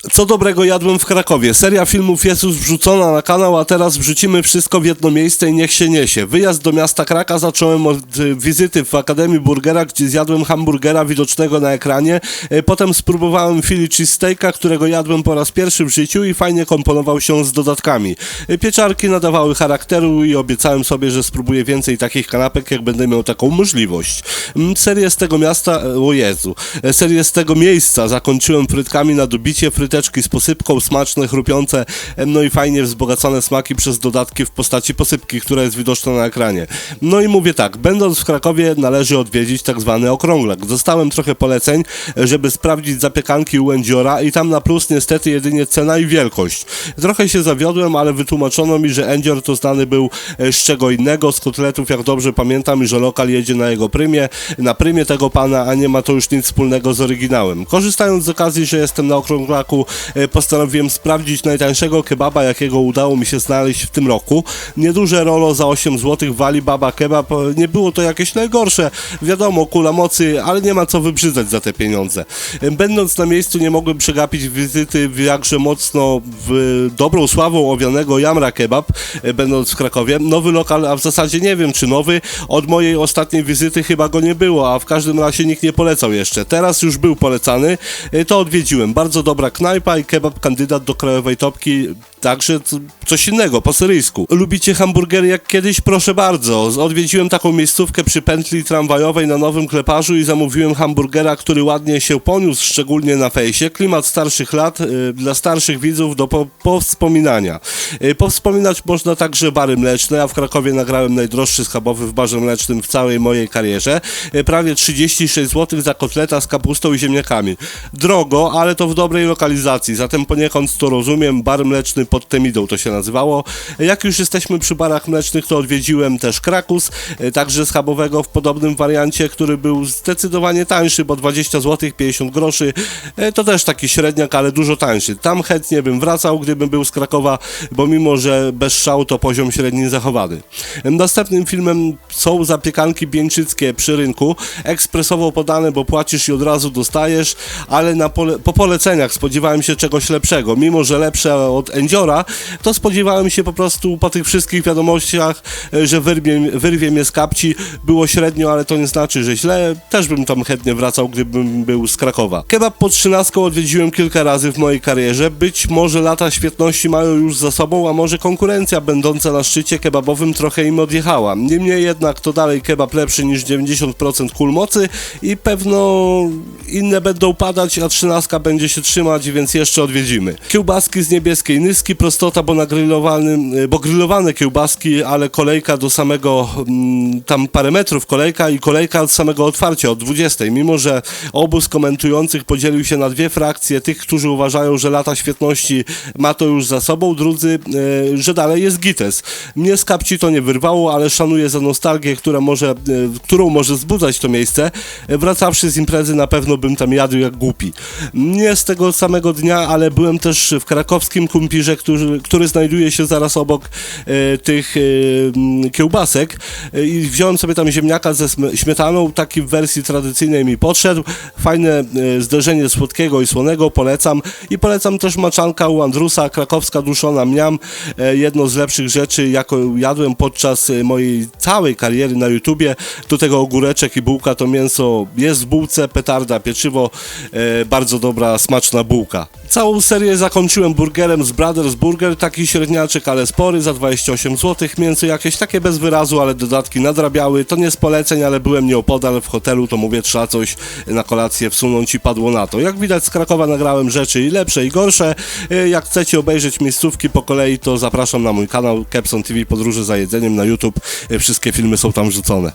Co dobrego jadłem w Krakowie. Seria filmów jest już wrzucona na kanał, a teraz wrzucimy wszystko w jedno miejsce i niech się niesie. Wyjazd do miasta Kraka zacząłem od y, wizyty w Akademii Burgera, gdzie zjadłem hamburgera widocznego na ekranie. Y, Potem spróbowałem Philly cheesesteaka, którego jadłem po raz pierwszy w życiu i fajnie komponował się z dodatkami. Y, Pieczarki nadawały charakteru i obiecałem sobie, że spróbuję więcej takich kanapek, jak będę miał taką możliwość. Mm, Serię z tego miasta, o Jezu, serię z tego miejsca zakończyłem frytkami na dobicie, fryteczki z posypką, smaczne, chrupiące, no i fajnie wzbogacone smaki przez dodatki w postaci posypki, która jest widoczna na ekranie. No i mówię tak, będąc w Krakowie należy odwiedzić tak zwany okrąglak. Dostałem trochę poleceń, żeby sprawdzić zapiekanki u Endziora i tam na plus niestety jedynie cena i wielkość. Trochę się zawiodłem, ale wytłumaczono mi, że Endzior to znany był e, z czego innego, z kotletów jak dobrze pamiętam i że lokal jedzie na jego prymie, na prymie tego pana, a nie ma to już nic wspólnego z oryginałem. Korzystając z okazji, że jestem na okrąglaku, e, postanowiłem sprawdzić najtańszego kebaba, jakiego udało mi się znaleźć w tym roku. Nieduże rolo za 8 zł wali baba kebab. E, Nie było to jakieś najgorsze, wiadomo, kula mocy, ale nie ma co wybrzydzać za te pieniądze. E, Będąc na miejscu nie mogłem przegapić wizyty jakże mocno w dobrą sławą owianego Jamra Kebab, będąc w Krakowie. Nowy lokal, a w zasadzie nie wiem czy nowy, od mojej ostatniej wizyty chyba go nie było, a w każdym razie nikt nie polecał jeszcze. Teraz już był polecany, to odwiedziłem. Bardzo dobra knajpa i kebab kandydat do krajowej topki, także coś innego, po syryjsku. Lubicie hamburgery jak kiedyś? Proszę bardzo. Odwiedziłem taką miejscówkę przy pętli tramwajowej na Nowym Kleparzu i zamówiłem hamburgera, który ładnie się poniósł, szczególnie na fejsie. Klimat starszych lat, y, dla starszych widzów do po, powspominania. Y, powspominać można także bary mleczne, a w Krakowie nagrałem najdroższy schabowy w barze mlecznym w całej mojej karierze. Y, prawie 36 zł za kotleta z kapustą i ziemniakami. Drogo, ale to w dobrej lokalizacji, zatem poniekąd to rozumiem. Bar mleczny pod Temidą to się nazywało. Jak już jesteśmy przy barach mlecznych, to odwiedziłem też Krakus, y, także schabowego w podobnym wariancie, który był zdecydowanie tańszy, bo 20 zł 50 groszy. Y, To też taki średniak, ale dużo tańszy. Tam chętnie bym wracał, gdybym był z Krakowa, bo mimo, że bez szału to poziom średni zachowany. Następnym filmem są zapiekanki bieńczyckie przy rynku, ekspresowo podane, bo płacisz i od razu dostajesz, ale pole, po poleceniach spodziewałem się czegoś lepszego. Mimo, że lepsze od To spodziewałem się po prostu po tych wszystkich wiadomościach, e, że wyrwie, wyrwie mnie z kapci. Było średnio, ale to nie znaczy, że źle. Też bym tam chętnie wracał, gdybym był z Krakowa. Kebab pod trzynastką odwiedziłem kilka razy w mojej karierze. Być może lata świetności mają już za sobą, a może konkurencja będąca na szczycie kebabowym trochę im odjechała. Niemniej jednak to dalej kebab lepszy niż 90% kul mocy i pewno inne będą padać, a trzynastka będzie się trzymać, więc jeszcze odwiedzimy. Kiełbaski z niebieskiej nyski, prostota, bo na grillowanym, y, bo grillowane kiełbaski, ale kolejka do samego, mm, tam parę metrów kolejka i kolejka od samego otwarcia, od 20. Mimo, że obóz komentujących podzielił się na dwie frakcje, tych, którzy uważają, że lata świetności ma to już za sobą, drudzy, y, że dalej jest gites. Mnie z kapci to nie wyrwało, ale szanuję za nostalgię, która może, y, którą może wzbudzać to miejsce. Wracawszy z imprezy na pewno bym tam jadł jak głupi. Nie z tego samego dnia, ale byłem też w krakowskim kumpirze, który, który znajduje się zaraz obok e, tych e, kiełbasek e, i wziąłem sobie tam ziemniaka ze śmietaną, taki w wersji tradycyjnej mi podszedł. Fajne e, zderzenie słodkiego i słonego, polecam. I polecam też maczanka u Andrusa, krakowska duszona mniam. E, jedno z lepszych rzeczy, jaką jadłem podczas mojej całej kariery na YouTubie. Do tego ogóreczek i bułka to mięso jest w bułce, petarda, pieczywo, bardzo dobra, smaczna bułka. Całą serię zakończyłem burgerem z Brothers Burger, taki średniaczek, ale spory, za 28 zł. Mięso jakieś takie bez wyrazu, ale dodatki nadrabiały. To nie z poleceń, ale byłem nieopodal w hotelu, to mówię, trzeba coś na kolację wsunąć i padło na to. Jak widać z Krakowa nagrałem rzeczy i lepsze i gorsze. E, Jak chcecie obejrzeć miejscówki po kolei, to zapraszam na mój kanał Kepson TV Podróże za jedzeniem na YouTube. E, Wszystkie filmy są tam wrzucone.